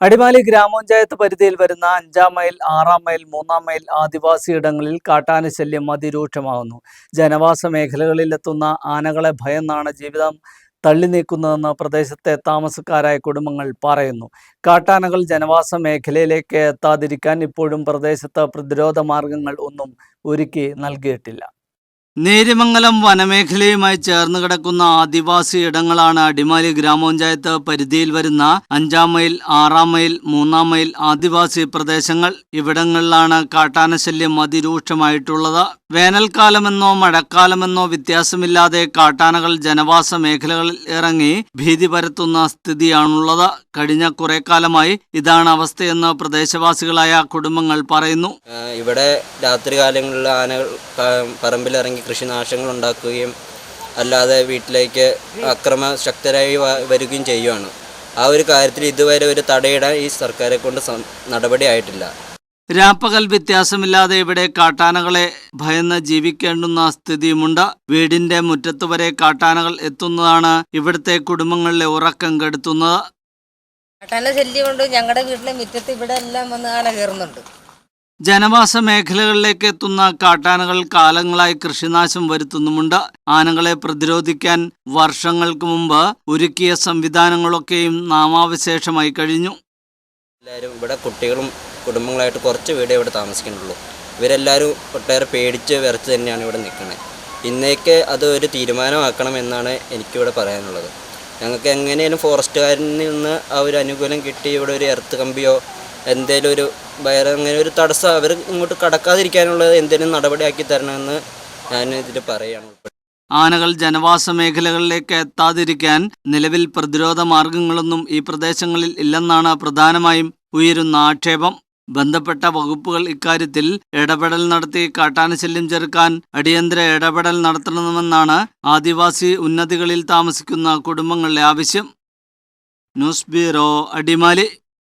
അടിമാലി ഗ്രാമപഞ്ചായത്ത് പരിധിയിൽ വരുന്ന അഞ്ചാം മൈൽ ആറാം മൈൽ മൂന്നാം മൈൽ ആദിവാസി ഇടങ്ങളിൽ കാട്ടാന ശല്യം അതിരൂക്ഷമാകുന്നു. ജനവാസ മേഖലകളിലെത്തുന്ന ആനകളെ ഭയന്നാണ് ജീവിതം തള്ളി നീക്കുന്നതെന്ന് പ്രദേശത്തെ താമസക്കാരായ കുടുംബങ്ങൾ പറയുന്നു. കാട്ടാനകൾ ജനവാസ മേഖലയിലേക്ക് എത്താതിരിക്കാൻ ഇപ്പോഴും പ്രദേശത്ത് പ്രതിരോധ മാർഗങ്ങൾ ഒന്നും ഒരുക്കി നൽകിയിട്ടില്ല. നേര്യമംഗലം വനമേഖലയുമായി ചേർന്ന് കിടക്കുന്ന ആദിവാസി ഇടങ്ങളാണ് അടിമാലി ഗ്രാമപഞ്ചായത്ത് പരിധിയിൽ വരുന്ന അഞ്ചാം മൈൽ ആറാം മൈൽ മൂന്നാം മൈൽ ആദിവാസി പ്രദേശങ്ങൾ. ഇവിടങ്ങളിലാണ് കാട്ടാനശല്യം അതിരൂക്ഷമായിട്ടുള്ളത്. വേനൽക്കാലമെന്നോ മഴക്കാലമെന്നോ വ്യത്യാസമില്ലാതെ കാട്ടാനകൾ ജനവാസ മേഖലകളിൽ ഇറങ്ങി ഭീതി പരത്തുന്ന സ്ഥിതിയാണുള്ളത്. കഴിഞ്ഞ കുറെ കാലമായി ഇതാണ് അവസ്ഥയെന്ന് പ്രദേശവാസികളായ കുടുംബങ്ങൾ പറയുന്നു. ഇവിടെ രാത്രി കാലങ്ങളിൽ ആനകൾ പറമ്പിലിറങ്ങി കൃഷിനാശങ്ങൾ ഉണ്ടാക്കുകയും അല്ലാതെ വീട്ടിലേക്ക് അക്രമ ശക്തരായി വരികയും ചെയ്യുകയാണ് ആ ഒരു കാര്യത്തിൽ ഇതുവരെ ഒരു തടയിടാൻ ഈ സർക്കാരെ കൊണ്ട് നടപടി നടപടിയായിട്ടില്ല. രാപ്പകൽ വ്യത്യാസമില്ലാതെ ഇവിടെ കാട്ടാനകളെ ഭയന്ന് ജീവിക്കേണ്ടുന്ന സ്ഥിതിയുമുണ്ട്. വീടിന്റെ മുറ്റത്ത് വരെ കാട്ടാനകൾ എത്തുന്നതാണ് ഇവിടുത്തെ കുടുംബങ്ങളിലെ ഉറക്കം കെടുത്തുന്നത്. കാട്ടാന ശല്യം കൊണ്ട് ഞങ്ങളുടെ വീട്ടിലെ മുറ്റത്ത് ഇവിടെ എല്ലാം വന്ന് ആന കയറുന്നുണ്ട്. ജനവാസ മേഖലകളിലേക്ക് എത്തുന്ന കാട്ടാനകൾ കാലങ്ങളായി കൃഷിനാശം വരുത്തുന്നുമുണ്ട്. ആനകളെ പ്രതിരോധിക്കാൻ വർഷങ്ങൾക്ക് മുമ്പ് ഒരുക്കിയ സംവിധാനങ്ങളൊക്കെയും നാമാവശേഷമായി കഴിഞ്ഞു. എല്ലാവരും ഇവിടെ കുട്ടികളും കുടുംബങ്ങളായിട്ട് കുറച്ച് വീടേ ഇവിടെ താമസിക്കുന്നുള്ളൂ. ഇവരെല്ലാവരും ഒട്ടേറെ പേടിച്ച് വിറച്ച് തന്നെയാണ് ഇവിടെ നിൽക്കുന്നത് ഇന്നേക്ക് അത് ഒരു തീരുമാനമാക്കണം എന്നാണ് എനിക്കിവിടെ പറയാനുള്ളത്. ഞങ്ങൾക്ക് എങ്ങനെയും ഫോറസ്റ്റുകാരിൽ നിന്ന് ആ ഒരു അനുകൂലം കിട്ടി ഇവിടെ ഒരു എർത്ത് കമ്പിയോ എന്തേലും ഒരു വയറ് അങ്ങനെ ഒരു തടസ്സം അവർ ഇങ്ങോട്ട് കടക്കാതിരിക്കാനുള്ളത് എന്തെങ്കിലും നടപടിയാക്കി തരണമെന്ന് ഞാൻ ഇതിൽ പറയുകയാണ് ആനകൾ ജനവാസ മേഖലകളിലേക്ക് എത്താതിരിക്കാൻ നിലവിൽ പ്രതിരോധ മാർഗങ്ങളൊന്നും ഈ പ്രദേശങ്ങളിൽ ഇല്ലെന്നാണ് പ്രധാനമായും ഉയരുന്ന ആക്ഷേപം. ബന്ധപ്പെട്ട വകുപ്പുകൾ ഇക്കാര്യത്തിൽ ഇടപെടൽ നടത്തി കാട്ടാനശല്യം ചെറുക്കാൻ അടിയന്തര ഇടപെടൽ നടത്തണമെന്നാണ് ആദിവാസി ഉന്നതികളിൽ താമസിക്കുന്ന കുടുംബങ്ങളുടെ ആവശ്യം. News bureau Adimali.